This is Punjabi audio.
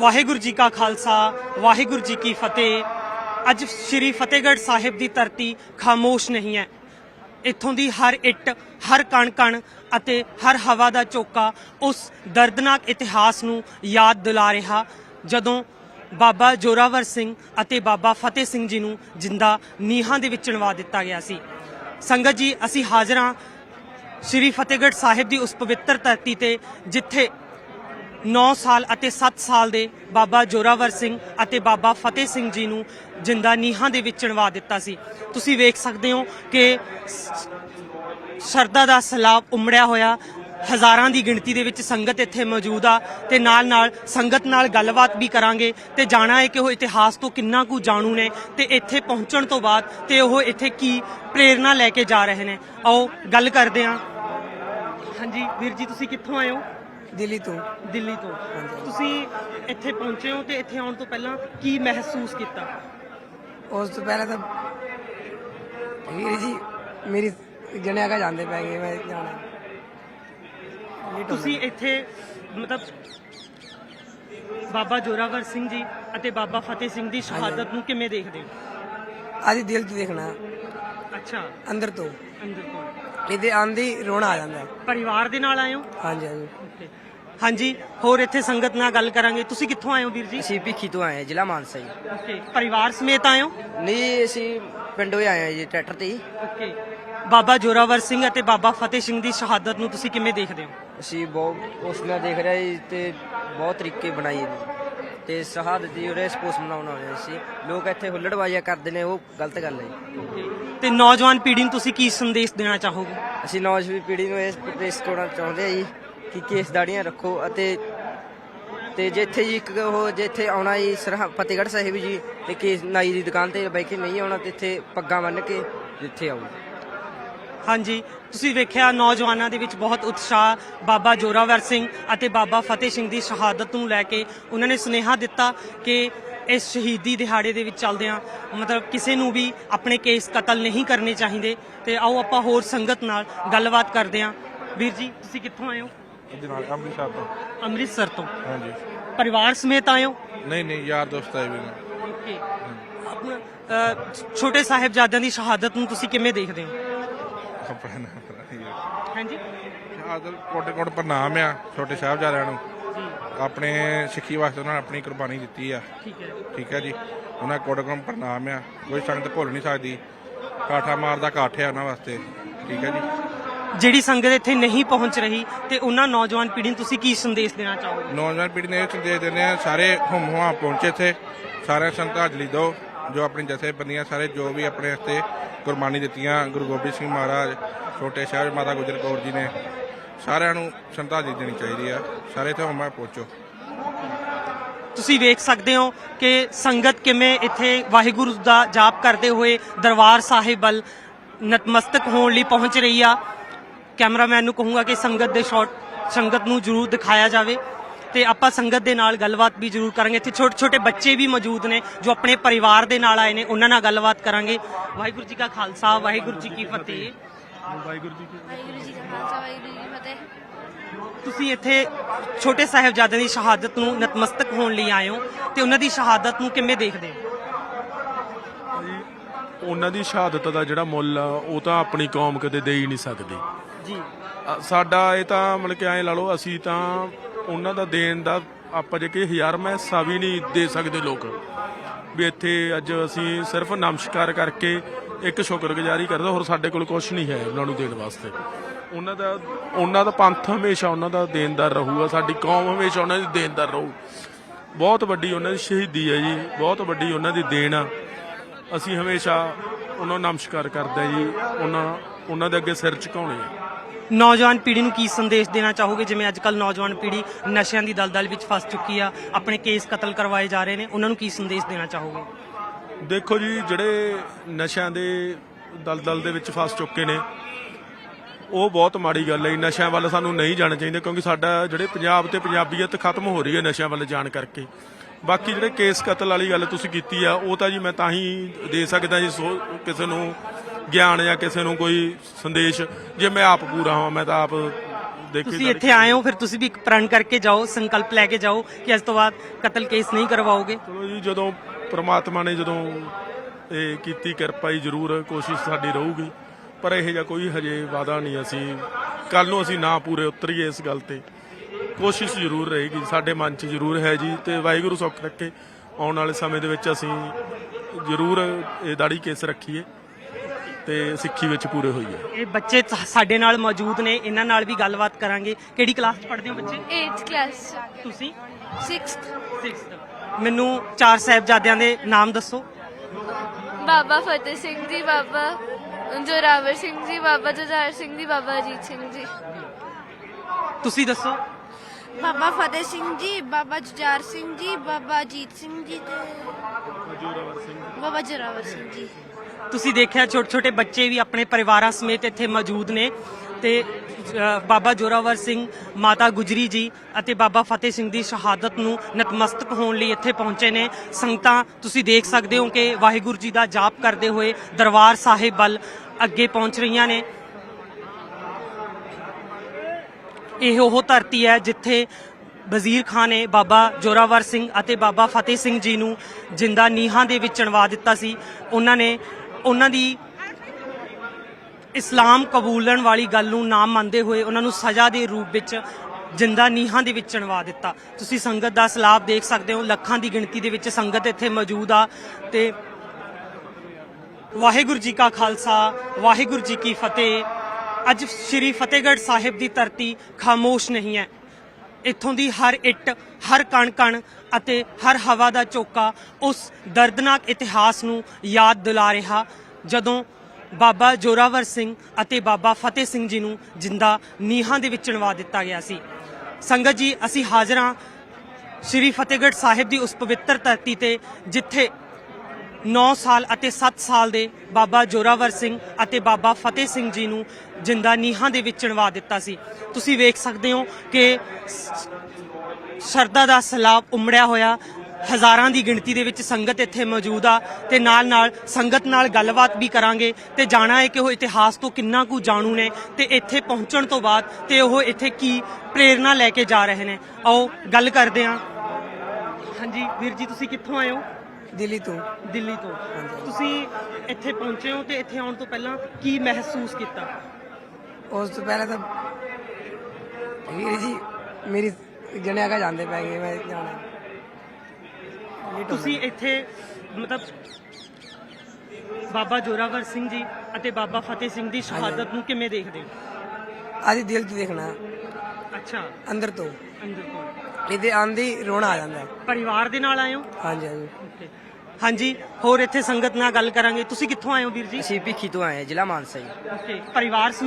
ਵਾਹਿਗੁਰੂ ਜੀ ਕਾ ਖਾਲਸਾ, ਵਾਹਿਗੁਰੂ ਜੀ ਕੀ ਫਤਿਹ। ਅੱਜ ਸ੍ਰੀ ਫਤਿਹਗੜ੍ਹ ਸਾਹਿਬ ਦੀ ਧਰਤੀ ਖਾਮੋਸ਼ ਨਹੀਂ ਹੈ। ਇੱਥੋਂ ਦੀ ਹਰ ਇੱਟ, ਹਰ ਕਣ ਕਣ ਅਤੇ ਹਰ ਹਵਾ ਦਾ ਝੋਕਾ ਉਸ ਦਰਦਨਾਕ ਇਤਿਹਾਸ ਨੂੰ ਯਾਦ ਦਿਲਾ ਰਿਹਾ, ਜਦੋਂ ਬਾਬਾ ਜੋਰਾਵਰ ਸਿੰਘ ਅਤੇ ਬਾਬਾ ਫਤਿਹ ਸਿੰਘ ਜੀ ਨੂੰ ਜਿੰਦਾ ਨੀਹਾਂ ਦੇ ਵਿੱਚ ਚਣਵਾ ਦਿੱਤਾ ਗਿਆ ਸੀ। ਸੰਗਤ ਜੀ, ਅਸੀਂ ਹਾਜ਼ਰ ਹਾਂ ਸ੍ਰੀ ਫਤਿਹਗੜ੍ਹ ਸਾਹਿਬ ਦੀ ਉਸ ਪਵਿੱਤਰ ਧਰਤੀ ਤੇ, ਜਿੱਥੇ 9 ਸਾਲ ਅਤੇ 7 ਸਾਲ ਦੇ ਬਾਬਾ ਜੋਰਾਵਰ ਸਿੰਘ ਅਤੇ ਬਾਬਾ ਫਤਿਹ ਸਿੰਘ ਜੀ ਨੂੰ ਜਿੰਦਾ ਨੀਹਾਂ ਦੇ ਵਿੱਚ ਚਣਵਾ ਦਿੱਤਾ ਸੀ। ਤੁਸੀਂ ਵੇਖ ਸਕਦੇ ਹੋ ਕਿ ਸ- ਸ਼ਰਧਾ ਦਾ ਸਲਾਬ ਉਮੜਿਆ ਹੋਇਆ, ਹਜ਼ਾਰਾਂ ਦੀ ਗਿਣਤੀ ਦੇ ਵਿੱਚ ਸੰਗਤ ਇੱਥੇ ਮੌਜੂਦ ਆ ਤੇ ਨਾਲ ਨਾਲ ਸੰਗਤ ਨਾਲ ਗੱਲਬਾਤ ਵੀ ਕਰਾਂਗੇ ਤੇ ਜਾਣਾ ਹੈ ਕਿ ਉਹ ਇਤਿਹਾਸ ਤੋਂ ਕਿੰਨਾ ਕੁ ਜਾਣੂ ਨੇ ਤੇ ਇੱਥੇ ਪਹੁੰਚਣ ਤੋਂ ਬਾਅਦ ਤੇ ਉਹ ਇੱਥੇ ਕੀ ਪ੍ਰੇਰਣਾ ਲੈ ਕੇ ਜਾ ਰਹੇ ਨੇ। ਆਓ, ਗੱਲ ਕਰਦੇ ਹਾਂ। ਹਾਂਜੀ, ਵੀਰ ਜੀ, ਤੁਸੀਂ ਕਿੱਥੋਂ ਆਏ ਹੋ? ਦਿੱਲੀ ਤੋਂ। ਦਿੱਲੀ ਤੋਂ। ਤੁਸੀਂ ਇੱਥੇ ਪਹੁੰਚੇ ਹੋ ਤੇ ਇੱਥੇ ਆਉਣ ਤੋਂ ਪਹਿਲਾਂ ਕੀ ਮਹਿਸੂਸ ਕੀਤਾ? ਉਸ ਤੋਂ ਪਹਿਲਾਂ ਤਾਂ ਵੀਰ ਜੀ ਮੇਰੀ ਜਣਿਆ ਕਾ ਜਾਂਦੇ ਪੈ ਗਏ ਮੈਂ ਜਾਣਾ। ਤੁਸੀਂ ਇੱਥੇ ਮਤਲਬ ਬਾਬਾ ਜੋਰਾਵਰ ਸਿੰਘ ਜੀ ਅਤੇ ਬਾਬਾ ਫਤਿਹ ਸਿੰਘ ਦੀ ਸ਼ਹਾਦਤ ਨੂੰ ਕਿਵੇਂ ਦੇਖਦੇ ਹੋ। ਅੱਜ ਦਿਲ ਤੋਂ ਦੇਖਣਾ। ਅੱਛਾ। ਅੰਦਰ ਤੋਂ। ਅੰਦਰ ਤੋਂ। ਇਹਦੇ ਆਂਦੀ ਰੋਣਾ ਆ ਜਾਂਦਾ। ਪਰਿਵਾਰ ਦੇ ਨਾਲ ਆਏ ਹੋ? ਹਾਂਜੀ ਹਾਂਜੀ. ਹਾਂਜੀ ਹੋਰ ਇੱਥੇ ਸੰਗਤ ਨਾਲ ਗੱਲ ਕਰਾਂਗੇ। ਤੁਸੀਂ ਕਿੱਥੋਂ ਆਏ ਹੋ ਵੀਰ ਜੀ? ਅਸੀਂ ਭਿੱਖੀ ਤੋਂ ਆਏ ਹਾਂ ਜ਼ਿਲ੍ਹਾ ਮਾਨਸਾ ਜੀ। ਓਕੇ। ਪਰਿਵਾਰ ਸਮੇਤ ਆਏ ਹੋ? ਨਹੀਂ ਅਸੀਂ ਪਿੰਡੋਂ ਹੀ ਆਏ ਹਾਂ ਜੀ ਟਰੈਕਟਰ ਤੇ ਹੀ। ਓਕੇ। ਬਾਬਾ ਜੋਰਾਵਰ ਸਿੰਘ ਅਤੇ ਬਾਬਾ ਫਤਿਹ ਸਿੰਘ ਦੀ ਸ਼ਹਾਦਤ ਨੂੰ ਤੁਸੀਂ ਕਿਵੇਂ ਦੇਖਦੇ ਹੋ? ਅਸੀਂ ਬਹੁਤ ਉਸ ਨਾਲ ਦੇਖ ਰਿਹਾ ਜੀ ਤੇ ਬਹੁਤ ਤਰੀਕੇ ਬਣਾਈ ਨੇ ਤੇ ਸ਼ਹਾਦਤ ਦੀ ਉਰੇ ਸਪੋਰਟਸ ਮਨਾਉਣ ਆਏ ਸੀ। ਲੋਕ ਇੱਥੇ ਹੁੱਲੜਬਾਜ਼ੀਆਂ ਕਰਦੇ ਨੇ ਉਹ ਗਲਤ ਗੱਲ ਹੈ ਜੀ। ਤੇ ਨੌਜਵਾਨ ਪੀੜ੍ਹੀ ਨੂੰ ਤੁਸੀਂ ਕੀ ਸੰਦੇਸ਼ ਦੇਣਾ ਚਾਹੋਗੇ? ਅਸੀਂ ਨੌਜਵਾਨ ਪੀੜ੍ਹੀ ਨੂੰ ਇਸ ਪ੍ਰਦੇਸ਼ ਕਰਨਾ ਚਾਹੁੰਦੇ ਹਾਂ ਜੀ ਕਿ ਕੇਸ ਦਾੜੀਆਂ ਰੱਖੋ ਅਤੇ ਤੇ ਜਿੱਥੇ ਜੀ ਇੱਕ ਉਹ ਜਿੱਥੇ ਆਉਣਾ ਜੀ ਸਰਹ ਫਤਿਹਗੜ੍ਹ ਸਾਹਿਬ ਜੀ ਤੇ ਕੇਸ ਨਾਈ ਦੀ ਦੁਕਾਨ ਤੇ ਬੈ ਕੇ ਨਹੀਂ ਆਉਣਾ ਤੇ ਇੱਥੇ ਪੱਗਾਂ ਬੰਨ੍ਹ ਕੇ ਜਿੱਥੇ ਆਉ ਹਾਂਜੀ ਤੁਸੀਂ ਵੇਖਿਆ ਨੌਜਵਾਨਾਂ ਦੇ ਵਿੱਚ ਬਹੁਤ ਉਤਸ਼ਾਹ ਬਾਬਾ ਜੋਰਾਵਰ ਸਿੰਘ ਅਤੇ ਬਾਬਾ ਫਤਿਹ ਸਿੰਘ ਦੀ ਸ਼ਹਾਦਤ ਨੂੰ ਲੈ ਕੇ ਉਹਨਾਂ ਨੇ ਸੁਨੇਹਾ ਦਿੱਤਾ ਕਿ ਇਸ ਸ਼ਹੀਦੀ ਦਿਹਾੜੇ ਦੇ ਵਿੱਚ ਚੱਲਦਿਆਂ ਮਤਲਬ ਕਿਸੇ ਨੂੰ ਵੀ ਆਪਣੇ ਕੇਸ ਕਤਲ ਨਹੀਂ ਕਰਨੇ ਚਾਹੀਦੇ ਤੇ ਆਓ ਆਪਾਂ ਹੋਰ ਸੰਗਤ ਨਾਲ ਗੱਲਬਾਤ ਕਰਦੇ ਹਾਂ। ਵੀਰ ਜੀ ਤੁਸੀਂ ਕਿੱਥੋਂ ਆਏ ਹੋ? ਇਹਦੇ ਨਾਲ ਅੰਮ੍ਰਿਤਸਰ ਤੋਂ। ਅੰਮ੍ਰਿਤਸਰ ਤੋਂ। ਹਾਂਜੀ। ਪਰਿਵਾਰ ਸਮੇਤ ਆਏ ਹੋ? ਨਹੀਂ ਨਹੀਂ ਯਾਰ ਦੋਸਤ ਆਏ ਵੀ ਨੇ। ਓਕੇ ਆਪਣਾ ਛੋਟੇ ਸਾਹਿਬਜ਼ਾਦਿਆਂ ਦੀ ਸ਼ਹਾਦਤ ਨੂੰ ਤੁਸੀਂ ਕਿਵੇਂ ਦੇਖਦੇ ਹੋ? ਆਪਣਾ ਹਾਂਜੀ। ਸ਼ਹਾਦਤ ਕੋਟੇ ਕੋਟ ਪ੍ਰਣਾਮ ਆ ਛੋਟੇ ਸਾਹਿਬਜ਼ਾਦਿਆਂ ਨੂੰ। ਆਪਣੇ ਸਿੱਖੀ ਵਾਸਤੇ ਉਹਨਾਂ ਨੇ ਆਪਣੀ ਕੁਰਬਾਨੀ ਦਿੱਤੀ ਆ। ਠੀਕ ਹੈ। ਠੀਕ ਹੈ ਜੀ। ਉਹਨਾਂ ਕੋਟੇ ਕੋਟ ਪ੍ਰਣਾਮ ਆ। ਕੋਈ ਸੰਗਤ ਭੁੱਲ ਨਹੀਂ ਸਕਦੀ। ਕਾਠਾ ਮਾਰਦਾ ਕਾਠ ਆ ਉਹਨਾਂ ਵਾਸਤੇ। ਠੀਕ ਹੈ ਜੀ। ਜਿਹੜੀ ਸੰਗਤ ਇੱਥੇ ਨਹੀਂ ਪਹੁੰਚ ਰਹੀ ਤੇ ਉਹਨਾਂ ਨੌਜਵਾਨ ਪੀੜ੍ਹੀ ਨੂੰ ਤੁਸੀਂ ਕੀ ਸੰਦੇਸ਼ ਦੇਣਾ ਚਾਹੋਗੇ? ਨੌਜਵਾਨ ਪੀੜ੍ਹੀ ਨੇ ਇਹ ਸੰਦੇਸ਼ ਦਿੰਦੇ ਆ ਸਾਰੇ ਹੁਮ ਹੁਆ ਪਹੁੰਚੇ ਇੱਥੇ। ਸਾਰੇ ਸੰਗਤ ਹਾਜ਼ਰੀ ਦਿਓ। ਜੋ ਆਪਣੀ ਜਥੇਬੰਦੀਆਂ ਸਾਰੇ ਜੋ ਵੀ ਆਪਣੇ ਵਾਸਤੇ ਕੁਰਬਾਨੀ ਦਿੱਤੀਆਂ। ਗੁਰੂ ਗੋਬਿੰਦ ਸਿੰਘ ਮਹਾਰਾਜ, ਛੋਟੇ ਸਾਹਿਬ ਮਾਤਾ ਗੁਜਰ ਕੌਰ ਜੀ ਨੇ ਸਾਰਿਆਂ ਨੂੰ ਸ਼ਰਧਾਂਜਲੀ ਦੇਣੀ ਚਾਹੀਦੀ ਆ। ਸਾਰੇ ਇੱਥੇ ਹੁਮਾ ਪਹੁੰਚੋ। ਤੁਸੀਂ ਵੇਖ ਸਕਦੇ ਹੋ ਕਿ ਸੰਗਤ ਕਿਵੇਂ ਇੱਥੇ ਵਾਹਿਗੁਰੂ ਦਾ ਜਾਪ ਕਰਦੇ ਹੋਏ ਦਰਬਾਰ ਸਾਹਿਬ ਵੱਲ ਨਤਮਸਤਕ ਹੋਣ ਲਈ ਪਹੁੰਚ ਰਹੀ ਆ। ਕੈਮਰਾਮੈਨ ਨੂੰ ਕਹੂੰਗਾ ਕਿ ਸੰਗਤ ਦੇ ਸ਼ਾਟ ਸੰਗਤ ਨੂੰ ਜ਼ਰੂਰ ਦਿਖਾਇਆ ਜਾਵੇ। ਤੇ ਆਪਾਂ ਸੰਗਤ ਦੇ ਨਾਲ ਗੱਲਬਾਤ ਵੀ ਜ਼ਰੂਰ ਕਰਾਂਗੇ। ਇੱਥੇ ਛੋਟੇ ਛੋਟੇ ਬੱਚੇ ਵੀ ਮੌਜੂਦ ਨੇ ਜੋ ਆਪਣੇ ਪਰਿਵਾਰ ਦੇ ਨਾਲ ਆਏ ਨੇ ਉਹਨਾਂ ਨਾਲ ਗੱਲਬਾਤ ਕਰਾਂਗੇ। ਵਾਹਿਗੁਰੂ ਜੀ ਕਾ ਖਾਲਸਾ ਵਾਹਿਗੁਰੂ ਜੀ ਕੀ ਫਤਿਹ। ਵਾਹਿਗੁਰੂ ਜੀ ਕਾ ਖਾਲਸਾ ਵਾਹਿਗੁਰੂ ਜੀ ਕੀ ਫਤਿਹ। ਤੁਸੀਂ ਇੱਥੇ ਛੋਟੇ ਸਾਹਿਬਜ਼ਾਦਿਆਂ ਦੀ ਸ਼ਹਾਦਤ ਨੂੰ ਨਤਮਸਤਕ ਹੋਣ ਲਈ ਆਏ ਹੋ ਤੇ ਉਹਨਾਂ ਦੀ ਸ਼ਹਾਦਤ ਨੂੰ ਕਿਵੇਂ ਦੇਖਦੇ ਹੋ? ਉਹਨਾਂ ਦੀ ਸ਼ਹਾਦਤ ਦਾ ਜਿਹੜਾ ਮੁੱਲ ਆ ਉਹ ਤਾਂ ਆਪਣੀ ਕੌਮ ਕਦੇ ਦੇ ਹੀ ਨਹੀਂ ਸਕਦੀ। ਜੀ। ਸਾਡਾ ਇਹ ਤਾਂ ਮਤਲਬ ਕਿ ਐਂ ਲਾ ਲਓ ਅਸੀਂ ਤਾਂ ਉਹਨਾਂ ਦਾ ਦੇਣ ਦਾ ਆਪਾਂ ਜੇ ਕਿ ਹਜ਼ਾਰਵਾਂ ਹਿੱਸਾ ਵੀ ਨਹੀਂ ਦੇ ਸਕਦੇ ਲੋਕ। ਵੀ ਇੱਥੇ ਅੱਜ ਅਸੀਂ ਸਿਰਫ ਨਮਸਕਾਰ ਕਰਕੇ ਇੱਕ ਸ਼ੁਕਰਗੁਜ਼ਾਰੀ ਕਰਦੇ ਹੋਰ ਸਾਡੇ ਕੋਲ ਕੁਝ ਨਹੀਂ ਹੈ ਉਹਨਾਂ ਨੂੰ ਦੇਣ ਵਾਸਤੇ। ਉਹਨਾਂ ਦਾ ਉਹਨਾਂ ਦਾ ਪੰਥ ਹਮੇਸ਼ਾ ਉਹਨਾਂ ਦਾ ਦੇਣਦਾਰ ਰਹੂਗਾ, ਸਾਡੀ ਕੌਮ ਹਮੇਸ਼ਾ ਉਹਨਾਂ ਦੀ ਦੇਣਦਾਰ ਰਹੂ। ਬਹੁਤ ਵੱਡੀ ਉਹਨਾਂ ਦੀ ਸ਼ਹੀਦੀ ਹੈ ਜੀ, ਬਹੁਤ ਵੱਡੀ ਉਹਨਾਂ ਦੀ ਦੇਣ ਆ। ਅਸੀਂ ਹਮੇਸ਼ਾ ਉਹਨਾਂ ਨੂੰ ਨਮਸਕਾਰ ਕਰਦੇ ਜੀ, ਉਹਨਾਂ ਉਹਨਾਂ ਦੇ ਅੱਗੇ ਸਿਰ ਝੁਕਾਉਣੇ ਆ। ਨੌਜਵਾਨ ਪੀੜ੍ਹੀ ਨੂੰ ਕੀ ਸੰਦੇਸ਼ ਦੇਣਾ ਚਾਹੋਗੇ? ਜਿਵੇਂ ਅੱਜ ਕੱਲ ਨੌਜਵਾਨ ਪੀੜ੍ਹੀ ਨਸ਼ਿਆਂ ਦੀ ਦਲਦਲ ਵਿੱਚ ਫਸ ਚੁੱਕੀ ਆ, ਆਪਣੇ ਕੇਸ ਕਤਲ ਕਰਵਾਏ ਜਾ ਰਹੇ ਨੇ, ਉਹਨਾਂ ਨੂੰ ਕੀ ਸੰਦੇਸ਼ ਦੇਣਾ ਚਾਹੋਗੇ? ਦੇਖੋ ਜੀ, ਜਿਹੜੇ ਨਸ਼ਿਆਂ ਦੇ ਦਲਦਲ ਦੇ ਵਿੱਚ ਫਸ ਚੁੱਕੇ ਨੇ, ਉਹ ਬਹੁਤ ਮਾੜੀ ਗੱਲ ਹੈ ਨਸ਼ਿਆਂ ਵੱਲ ਸਾਨੂੰ ਨਹੀਂ ਜਾਣਾ ਚਾਹੀਦਾ, ਕਿਉਂਕਿ ਸਾਡਾ ਜਿਹੜੇ ਪੰਜਾਬ ਤੇ ਪੰਜਾਬੀਅਤ ਖਤਮ ਹੋ ਰਹੀ ਹੈ ਨਸ਼ਿਆਂ ਵੱਲ ਜਾਣ ਕਰਕੇ। ਬਾਕੀ ਜਿਹੜੇ ਕੇਸ ਕਤਲ ਵਾਲੀ ਗੱਲ ਤੁਸੀਂ ਕੀਤੀ ਆ, ਉਹ ਤਾਂ ਜੀ ਮੈਂ ਤਾਂ ਹੀ ਦੇ ਸਕਦਾ ਜੀ, ਸੋ ਕਿਸੇ ਨੂੰ ਗਿਆਨ ਜਾਂ ਕਿਸੇ ਨੂੰ ਕੋਈ ਸੰਦੇਸ਼ ਜੇ ਮੈਂ ਆਪ ਪੂਰਾ ਹਾਂ ਮੈਂ ਤਾਂ ਆਪ ਦੇਖੀ ਤੁਸੀਂ ਇੱਥੇ ਆਏ ਹੋ ਫਿਰ ਤੁਸੀਂ ਵੀ ਇੱਕ ਪ੍ਰਣ ਕਰਕੇ ਜਾਓ ਸੰਕਲਪ ਲੈ ਕੇ ਜਾਓ ਕਿ ਅੱਜ ਤੋਂ ਬਾਅਦ ਕਤਲ ਕੇਸ ਨਹੀਂ ਕਰਵਾਓਗੇ। ਚਲੋ ਜੀ ਜਦੋਂ ਪ੍ਰਮਾਤਮਾ ਨੇ ਜਦੋਂ ਇਹ ਕੀਤੀ ਕਿਰਪਾ ਹੀ ਜ਼ਰੂਰ ਕੋਸ਼ਿਸ਼ ਸਾਡੀ ਰਹੂਗੀ ਪਰ ਇਹ ਜਿਹਾ ਕੋਈ ਹਜੇ ਵਾਦਾ ਨਹੀਂ। ਅਸੀਂ ਕੱਲ ਨੂੰ ਅਸੀਂ ਨਾ ਪੂਰੇ ਉਤਰੀਏ ਇਸ ਗੱਲ ਤੇ। ਕੋਸ਼ਿਸ਼ ਜ਼ਰੂਰ ਰਹੇਗੀ ਸਾਡੇ ਮਨ 'ਚ ਜ਼ਰੂਰ ਹੈ ਜੀ ਤੇ ਵਾਹਿਗੁਰੂ ਸੁੱਖ ਰੱਖੇ। ਆਉਣ ਵਾਲੇ ਸਮੇਂ ਦੇ ਵਿੱਚ ਅਸੀਂ ਜ਼ਰੂਰ ਇਹ ਦਾੜੀ ਕੇਸ ਰੱਖੀਏ। ਤੇ ਸਿੱਖੀ ਵਿੱਚ ਪੂਰੇ ਹੋਈਏ ਇਹ ਬੱਚੇ ਤਾਂ ਸਾਡੇ ਨਾਲ ਮੌਜੂਦ ਨੇ ਇਹਨਾਂ ਨਾਲ ਵੀ ਗੱਲਬਾਤ ਕਰਾਂਗੇ। ਕਿਹੜੀ ਕਲਾਸ 'ਚ ਪੜ੍ਹਦੇ ਹੋ ਬੱਚੇ? 8th class ਤੁਸੀਂ? 6th 6th ਮੈਨੂੰ ਚਾਰ ਸਾਹਿਬਜ਼ਾਦਿਆਂ ਦੇ ਨਾਮ ਦੱਸੋ। ਬਾਬਾ ਫਤਿਹ ਸਿੰਘ ਜੀ ਬਾਬਾ ਜੋਰਾਵਰ ਸਿੰਘ ਜੀ ਬਾਬਾ ਜੁਝਾਰ ਸਿੰਘ ਜੀ ਬਾਬਾ ਅਜੀਤ ਸਿੰਘ ਜੀ। ਤੁਸੀਂ ਦੱਸੋ। ਬਾਬਾ ਫਤਿਹ ਸਿੰਘ ਜੀ ਬਾਬਾ ਜੁਝਾਰ ਸਿੰਘ ਜੀ ਬਾਬਾ ਅਜੀਤ ਸਿੰਘ ਜੀ ਤੇ ਬਾਬਾ ਜੋਰਾਵਰ ਸਿੰਘ ਜੀ। ਤੁਸੀਂ ਦੇਖਿਆ ਛੋਟੇ ਛੋਟੇ ਬੱਚੇ ਵੀ ਆਪਣੇ ਪਰਿਵਾਰਾਂ ਸਮੇਤ ਇੱਥੇ ਮੌਜੂਦ ਨੇ ਤੇ ਬਾਬਾ ਜੋਰਾਵਰ ਸਿੰਘ, ਮਾਤਾ ਗੁਜਰੀ ਜੀ ਅਤੇ ਬਾਬਾ ਫਤਿਹ ਸਿੰਘ ਦੀ ਸ਼ਹਾਦਤ ਨੂੰ ਨਤਮਸਤਕ ਹੋਣ ਲਈ ਇੱਥੇ ਪਹੁੰਚੇ ਨੇ। ਸੰਗਤਾਂ, ਤੁਸੀਂ ਦੇਖ ਸਕਦੇ ਹੋ ਕਿ ਵਾਹਿਗੁਰੂ ਜੀ ਦਾ ਜਾਪ ਕਰਦੇ ਹੋਏ ਦਰਬਾਰ ਸਾਹਿਬ ਵੱਲ ਅੱਗੇ ਪਹੁੰਚ ਰਹੀਆਂ ਨੇ। ਇਹ ਉਹ ਧਰਤੀ ਹੈ ਜਿੱਥੇ ਵਜ਼ੀਰ ਖਾਨ ਨੇ ਬਾਬਾ ਜੋਰਾਵਰ ਸਿੰਘ ਅਤੇ ਬਾਬਾ ਫਤਿਹ ਸਿੰਘ ਜੀ ਨੂੰ ਜਿੰਦਾ ਨੀਹਾਂ ਦੇ ਵਿੱਚ ਚਣਵਾ ਦਿੱਤਾ ਸੀ। ਉਹਨਾਂ ਨੇ ਉਹਨਾਂ ਦੀ ਇਸਲਾਮ ਕਬੂਲਣ ਵਾਲੀ ਗੱਲ ਨੂੰ ਨਾ ਮੰਨਦੇ ਹੋਏ ਉਹਨਾਂ ਨੂੰ ਸਜ਼ਾ ਦੇ ਰੂਪ ਵਿੱਚ ਜਿੰਦਾ ਨੀਹਾਂ ਦੇ ਵਿੱਚ ਚਣਵਾ ਦਿੱਤਾ। ਤੁਸੀਂ ਸੰਗਤ ਦਾ ਸਲਾਬ ਦੇਖ ਸਕਦੇ ਹੋ, ਲੱਖਾਂ ਦੀ ਗਿਣਤੀ ਦੇ ਵਿੱਚ ਸੰਗਤ ਇੱਥੇ ਮੌਜੂਦ ਆ ਤੇ ਵਾਹਿਗੁਰੂ ਜੀ ਕਾ ਖਾਲਸਾ, ਵਾਹਿਗੁਰੂ ਜੀ ਕੀ ਫਤਿਹ। ਅੱਜ ਸ੍ਰੀ ਫਤਿਹਗੜ੍ਹ ਸਾਹਿਬ ਦੀ ਧਰਤੀ ਖਾਮੋਸ਼ ਨਹੀਂ ਹੈ। ਇੱਥੋਂ ਦੀ ਹਰ ਇੱਟ, ਹਰ ਕਣ ਕਣ ਅਤੇ ਹਰ ਹਵਾ ਦਾ ਝੋਕਾ ਉਸ ਦਰਦਨਾਕ ਇਤਿਹਾਸ ਨੂੰ ਯਾਦ ਦਿਲਾ ਰਿਹਾ ਜਦੋਂ ਬਾਬਾ ਜੋਰਾਵਰ ਸਿੰਘ ਅਤੇ ਬਾਬਾ ਫਤਿਹ ਸਿੰਘ ਜੀ ਨੂੰ ਜਿੰਦਾ ਨੀਹਾਂ ਦੇ ਵਿੱਚ ਚਣਵਾ ਦਿੱਤਾ ਗਿਆ ਸੀ। ਸੰਗਤ ਜੀ, ਅਸੀਂ ਹਾਜ਼ਰ ਹਾਂ ਸ੍ਰੀ ਫਤਿਹਗੜ੍ਹ ਸਾਹਿਬ ਦੀ ਉਸ ਪਵਿੱਤਰ ਧਰਤੀ ਤੇ, ਜਿੱਥੇ 9 ਸਾਲ ਅਤੇ 7 ਸਾਲ ਦੇ ਬਾਬਾ ਜੋਰਾਵਰ ਸਿੰਘ ਅਤੇ ਬਾਬਾ ਫਤਿਹ ਸਿੰਘ ਜੀ ਨੂੰ ਜਿੰਦਾ ਨੀਹਾਂ ਦੇ ਵਿੱਚ ਚਿਣਵਾ ਦਿੱਤਾ ਸੀ। ਤੁਸੀਂ ਵੇਖ ਸਕਦੇ ਹੋ ਕਿ ਸ- ਸ਼ਰਧਾ ਦਾ ਸਲਾਬ ਉਮੜਿਆ ਹੋਇਆ, ਹਜ਼ਾਰਾਂ ਦੀ ਗਿਣਤੀ ਦੇ ਵਿੱਚ ਸੰਗਤ ਇੱਥੇ ਮੌਜੂਦ ਆ ਤੇ ਨਾਲ ਨਾਲ ਸੰਗਤ ਨਾਲ ਗੱਲਬਾਤ ਵੀ ਕਰਾਂਗੇ ਤੇ ਜਾਣਾ ਹੈ ਕਿ ਉਹ ਇਤਿਹਾਸ ਤੋਂ ਕਿੰਨਾ ਕੁ ਜਾਣੂ ਨੇ ਤੇ ਇੱਥੇ ਪਹੁੰਚਣ ਤੋਂ ਬਾਅਦ ਤੇ ਉਹ ਇੱਥੇ ਕੀ ਪ੍ਰੇਰਣਾ ਲੈ ਕੇ ਜਾ ਰਹੇ ਨੇ। ਆਓ ਗੱਲ ਕਰਦੇ ਹਾਂ। ਹਾਂਜੀ, ਵੀਰ ਜੀ, ਤੁਸੀਂ ਕਿੱਥੋਂ ਆਏ ਹੋ? ਦਿੱਲੀ ਤੋਂ। ਦਿੱਲੀ ਤੋਂ। ਤੁਸੀਂ ਇੱਥੇ ਪਹੁੰਚੇ ਹੋ ਤੇ ਇੱਥੇ ਆਉਣ ਤੋਂ ਪਹਿਲਾਂ ਕੀ ਮਹਿਸੂਸ ਕੀਤਾ? ਉਸ ਤੋਂ ਪਹਿਲਾਂ ਤਾਂ ਵੀਰ ਜੀ ਮੇਰੀ ਜਣਿਆ ਕਾ ਜਾਂਦੇ ਪੈ ਗਏ ਮੈਂ ਜਾਣਾ। ਤੁਸੀਂ ਇੱਥੇ ਮਤਲਬ ਬਾਬਾ ਜੋਰਾਵਰ ਸਿੰਘ ਜੀ ਅਤੇ ਬਾਬਾ ਫਤਿਹ ਸਿੰਘ ਦੀ ਸ਼ਹਾਦਤ ਨੂੰ ਕਿਵੇਂ ਦੇਖਦੇ ਹੋ? ਅੱਜ ਦਿਲ ਤੋਂ ਦੇਖਣਾ। ਅੱਛਾ। ਅੰਦਰ ਤੋਂ। ਅੰਦਰ ਤੋਂ। ਇਹਦੇ ਆਂਦੀ ਰੋਣਾ ਆ ਜਾਂਦਾ। ਪਰਿਵਾਰ ਦੇ ਨਾਲ ਆਏ ਹੋ? ਹਾਂਜੀ ਹਾਂਜੀ। Okay. ਹਾਂਜੀ ਹੋਰ ਇੱਥੇ ਸੰਗਤ ਨਾਲ ਗੱਲ ਕਰਾਂਗੇ। ਤੁਸੀਂ ਕਿੱਥੋਂ ਆਏ ਹੋ ਵੀਰ ਜੀ? ਅਸੀਂ ਭਿੱਖੀ ਤੋਂ ਆਏ ਹਾਂ ਜ਼ਿਲ੍ਹਾ ਮਾਨਸਾ ਜੀ। ਓਕੇ। ਪਰਿਵਾਰ ਸਮੇਤ